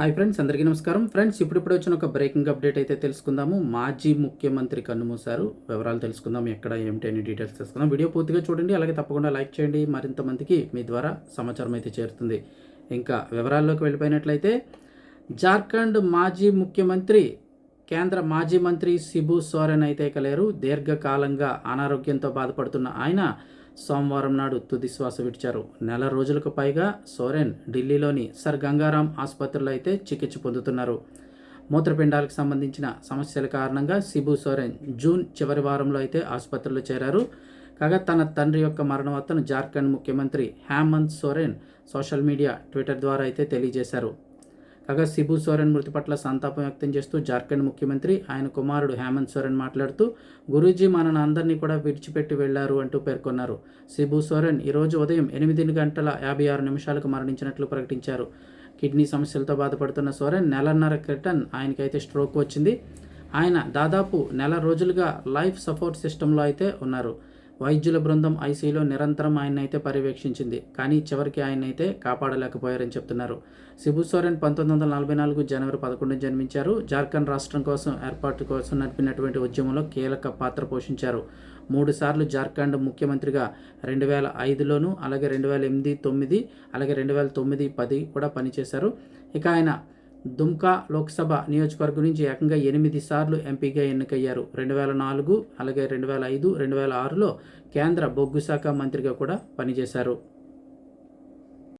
Hi friends అందరికీ నమస్కారం. Friends ఇప్పుడిప్పుడు వచ్చిన ఒక బ్రేకింగ్ అప్డేట్ అయితే తెలుసుకుందాము. మాజీ ముఖ్యమంత్రి కన్నుమూశారు. వివరాలు తెలుసుకుందాం ఎక్కడ ఏమిటి అని డీటెయిల్స్ తెలుసుకుందాం. వీడియో పూర్తిగా చూడండి అలాగే తప్పకుండా లైక్ చేయండి. మరింత మందికి మీ ద్వారా సమాచారం అయితే చేరుతుంది. ఇంకా వివరాల్లోకి వెళ్ళిపోయినట్లయితే జార్ఖండ్ మాజీ ముఖ్యమంత్రి కేంద్ర మాజీ మంత్రి సిబు సోరెన్ అయితే ఇక లేరు దీర్ఘకాలంగా అనారోగ్యంతో బాధపడుతున్న ఆయన సోమవారం నాడు తుది శ్వాస విడిచారు. నెల రోజులకు పైగా సోరెన్ ఢిల్లీలోని సర్ గంగారాం ఆసుపత్రిలో అయితే చికిత్స పొందుతున్నారు. మూత్రపిండాలకు సంబంధించిన సమస్యల కారణంగా సిబు సోరెన్ జూన్ చివరి వారంలో అయితే ఆసుపత్రిలో చేరారు. కాగా తన తండ్రి యొక్క మరణ వార్తను జార్ఖండ్ ముఖ్యమంత్రి Hemant Soren social media Twitter ద్వారా అయితే తెలియజేశారు. కాగా సిబు సోరెన్ మృతి పట్ల సంతాపం వ్యక్తం చేస్తూ జార్ఖండ్ ముఖ్యమంత్రి ఆయన కుమారుడు హేమంత్ సోరెన్ మాట్లాడుతూ గురూజీ మనను అందరినీ కూడా విడిచిపెట్టి వెళ్ళారు అంటూ పేర్కొన్నారు. సిబు సోరెన్ ఈరోజు ఉదయం ఎనిమిది గంటల యాభై ఆరు నిమిషాలకు మరణించినట్లు ప్రకటించారు. కిడ్నీ సమస్యలతో బాధపడుతున్న సోరెన్ నెలన్నర క్రిటన్ ఆయనకైతే స్ట్రోక్ వచ్చింది. ఆయన దాదాపు నెల రోజులుగా లైఫ్ సపోర్ట్ సిస్టంలో అయితే ఉన్నారు. వైద్యుల బృందం ఐసీలో నిరంతరం ఆయన అయితే పర్యవేక్షించింది. కానీ చివరికి ఆయన అయితే కాపాడలేకపోయారని చెప్తున్నారు. సిబు సోరెన్ పంతొమ్మిది వందల నలభై నాలుగు జనవరి పదకొండున జన్మించారు. జార్ఖండ్ రాష్ట్రం కోసం ఏర్పాటు కోసం నడిపినటువంటి ఉద్యమంలో కీలక పాత్ర పోషించారు. మూడు సార్లు జార్ఖండ్ ముఖ్యమంత్రిగా రెండు వేల ఐదులోను అలాగే రెండు వేల ఎనిమిది తొమ్మిది అలాగే రెండు వేల తొమ్మిది పది కూడా పనిచేశారు. ఇక ఆయన దుమ్కా లోక్సభ నియోజకవర్గం నుంచి ఏకంగా ఎనిమిది సార్లు ఎంపీగా ఎన్నికయ్యారు. రెండు వేల నాలుగు అలాగే రెండు వేల ఐదు రెండు వేల ఆరులో కేంద్ర బొగ్గు శాఖ మంత్రిగా కూడా పనిచేశారు.